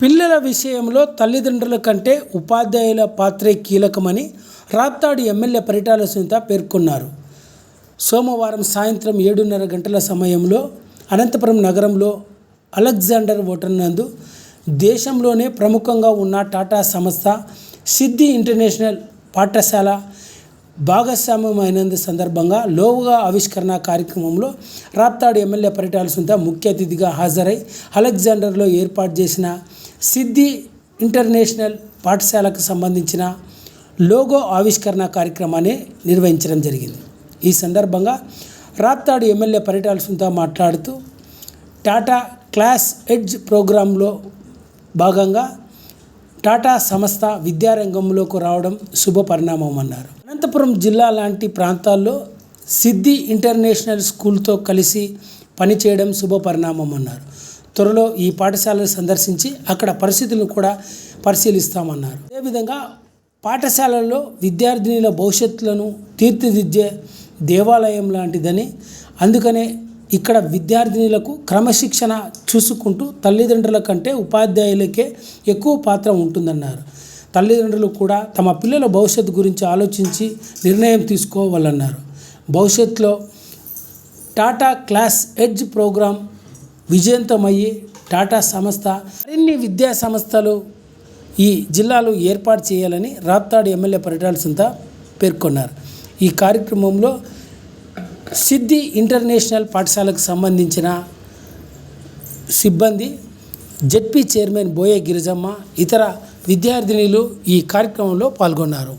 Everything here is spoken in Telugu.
పిల్లల విషయంలో తల్లిదండ్రుల కంటే ఉపాధ్యాయుల పాత్రే కీలకమని రాప్తాడు ఎమ్మెల్యే పరిటాల సునీత పేర్కొన్నారు. సోమవారం సాయంత్రం ఏడున్నర గంటల సమయంలో అనంతపురం నగరంలో అలెగ్జాండర్ హోటల్ నందు దేశంలోనే ప్రముఖంగా ఉన్న టాటా సంస్థ సిద్ధి ఇంటర్నేషనల్ పాఠశాల భాగస్వామ్యమైనందు సందర్భంగా లోవుగా ఆవిష్కరణ కార్యక్రమంలో రాప్తాడు ఎమ్మెల్యే పరిటాల సునీత ముఖ్య అతిథిగా హాజరై అలెగ్జాండర్లో ఏర్పాటు చేసిన సిద్ధి ఇంటర్నేషనల్ పాఠశాలకు సంబంధించిన లోగో ఆవిష్కరణ కార్యక్రమాన్ని నిర్వహించడం జరిగింది. ఈ సందర్భంగా రాప్తాడు ఎమ్మెల్యే పరిటాల సుంతా మాట్లాడుతూ టాటా క్లాస్ ఎడ్జ్ ప్రోగ్రాంలో భాగంగా టాటా సంస్థ విద్యారంగంలోకి రావడం శుభ పరిణామం అన్నారు. అనంతపురం జిల్లా లాంటి ప్రాంతాల్లో సిద్ధి ఇంటర్నేషనల్ స్కూల్తో కలిసి పనిచేయడం శుభ పరిణామం అన్నారు. త్వరలో ఈ పాఠశాలను సందర్శించి అక్కడ పరిస్థితులను కూడా పరిశీలిస్తామన్నారు. అదేవిధంగా పాఠశాలల్లో విద్యార్థినుల భవిష్యత్తులను తీర్చిదిద్దే దేవాలయం లాంటిదని అందుకనే ఇక్కడ విద్యార్థినులకు క్రమశిక్షణ చూసుకుంటూ తల్లిదండ్రుల కంటే ఉపాధ్యాయులకే ఎక్కువ పాత్ర ఉంటుందన్నారు. తల్లిదండ్రులు కూడా తమ పిల్లల భవిష్యత్తు గురించి ఆలోచించి నిర్ణయం తీసుకోవాలన్నారు. భవిష్యత్తులో టాటా క్లాస్ ఎడ్జ్ ప్రోగ్రాం విజయంతమయ్యి టాటా సంస్థ మరిన్ని విద్యా సంస్థలు ఈ జిల్లాలో ఏర్పాటు చేయాలని రాప్తాడు ఎమ్మెల్యే పరిటాల సుంత పేర్కొన్నారు. ఈ కార్యక్రమంలో సిద్ధి ఇంటర్నేషనల్ పాఠశాలకు సంబంధించిన సిబ్బంది జెడ్పీ చైర్మన్ బోయే గిరిజమ్మ ఇతర విద్యార్థినులు ఈ కార్యక్రమంలో పాల్గొన్నారు.